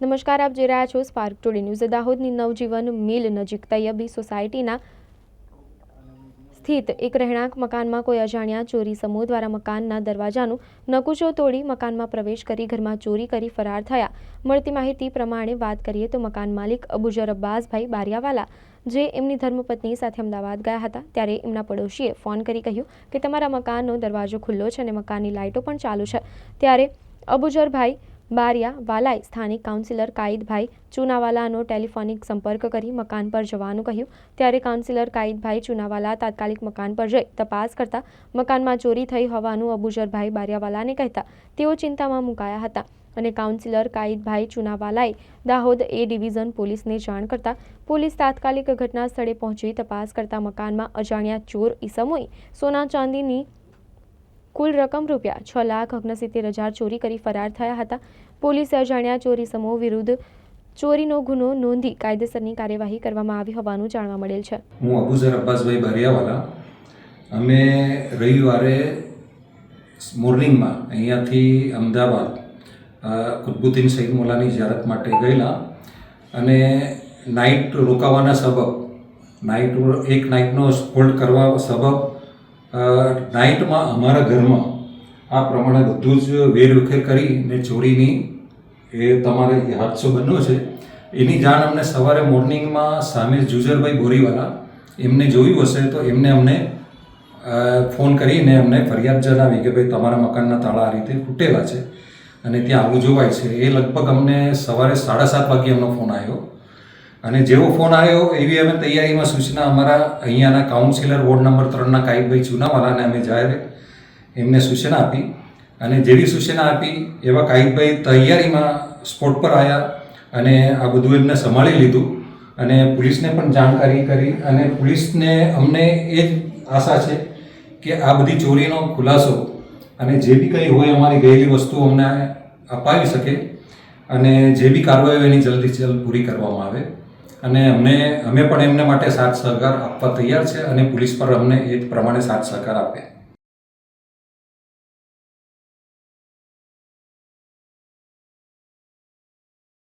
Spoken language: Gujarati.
નમસ્કાર, આપ જોઈ રહ્યા છો સ્પાર્ક ટુડે ન્યૂઝ દાહોદની નવજીવન મિલ નજીક તૈયબી સોસાયટીના સ્થિત એક રહેણાંક મકાનમાં કોઈ અજાણ્યા ચોરી સમૂહ દ્વારા મકાનના દરવાજાનું નકુચો તોડી મકાનમાં પ્રવેશ કરી ઘરમાં ચોરી કરી ફરાર થયા. મળતી માહિતી પ્રમાણે વાત કરીએ તો મકાન માલિક અબુજર અબ્બાસભાઈ બારિયાવાલા, જે એમની ધર્મપત્ની સાથે અમદાવાદ ગયા હતા, ત્યારે એમના પડોશીએ ફોન કરી કહ્યું કે તમારા મકાનનો દરવાજો ખુલ્લો છે અને મકાનની લાઇટો પણ ચાલુ છે. ત્યારે અબુજરભાઈ બારિયા વાલાએ સ્થાનિક કાઉન્સિલર કાયદભાઈ ચુનાવાલાનો ટેલિફોનિક સંપર્ક કરી મકાન પર જવાનું કહ્યું. ત્યારે કાઉન્સિલર કાયદભાઈ ચુનાવાલા તાત્કાલિક મકાન પર જઈ તપાસ કરતા મકાનમાં ચોરી થઈ હોવાનું અબુજરભાઈ બારિયાવાલાને કહેતા તેઓ ચિંતામાં મુકાયા હતા અને કાઉન્સિલર કાયદભાઈ ચુનાવાલાએ દાહોદ એ ડિવિઝન પોલીસને જાણ કરતા પોલીસ તાત્કાલિક ઘટના સ્થળે પહોંચી તપાસ કરતા મકાનમાં અજાણ્યા ચોર ઈસમોએ સોના ચાંદીની કુલ રકમ રૂપિયા છ લાખ ઓગણસિત્તેર હજાર ચોરી કરી ફરાર થયા હતા. પોલીસે અજાણ્યા ચોરી સમૂહ વિરુદ્ધ ચોરીનો ગુનો નોંધી કાયદેસરની કાર્યવાહી કરવામાં આવી હોવાનું જાણવા મળેલ છે. હું અબુઝર અબ્બાસભાઈ બારિયાવાલા. અમે રવિવારે મોર્નિંગમાં અહીંયાથી અમદાવાદ કુતબુદ્દીન સઈદ મોલાની ઝિયારત માટે ગયેલા અને નાઇટ રોકાવાના સબબ, નાઇટ એક નાઇટનો હોલ્ડ કરવા સબબ નાઇટમાં અમારા ઘરમાં આ પ્રમાણે બધું જ વેરવિખેર કરીને ચોરીની એ તમારે હાદસો બન્યો છે. એની જાણ અમને સવારે મોર્નિંગમાં સામે જુઝરભાઈ બોરીવાલા એમને જોયું હશે તો એમને અમને ફોન કરીને અમને ફરિયાદ જણાવી કે ભાઈ તમારા મકાનના તાળા આ રીતે ફૂટેલા છે અને ત્યાં આવું જોવાય છે. એ લગભગ અમને સવારે સાડા સાત વાગે એમનો ફોન આવ્યો. અને જેવો ફોન આવ્યો, એવી અમે તૈયારીમાં સૂચના અમારા અહીંયાના કાઉન્સિલર વોર્ડ નંબર ત્રણના કાઈકભાઈ ચુનાવાલાને અમે જાહેર એમને સૂચના આપી. અને જેવી સૂચના આપી, એવા કાઈકભાઈ તૈયારીમાં સ્પોટ પર આવ્યા અને આ બધું એમને સંભાળી લીધું. અને પોલીસને પણ જાણકારી કરી અને પોલીસને અમને એ જ આશા છે કે આ બધી ચોરીનો ખુલાસો અને જે બી કંઈ હોય અમારી ગયેલી વસ્તુઓ અમને અપાવી શકે અને જે બી કાર્યવાહીઓ એની જલ્દી જલ્દ પૂરી કરવામાં આવે. અને અમને અમે પણ એમને માટે સાથ સહકાર આપવા તૈયાર છે અને પોલીસ પર અમને એ પ્રમાણે સાથ સહકાર આપે.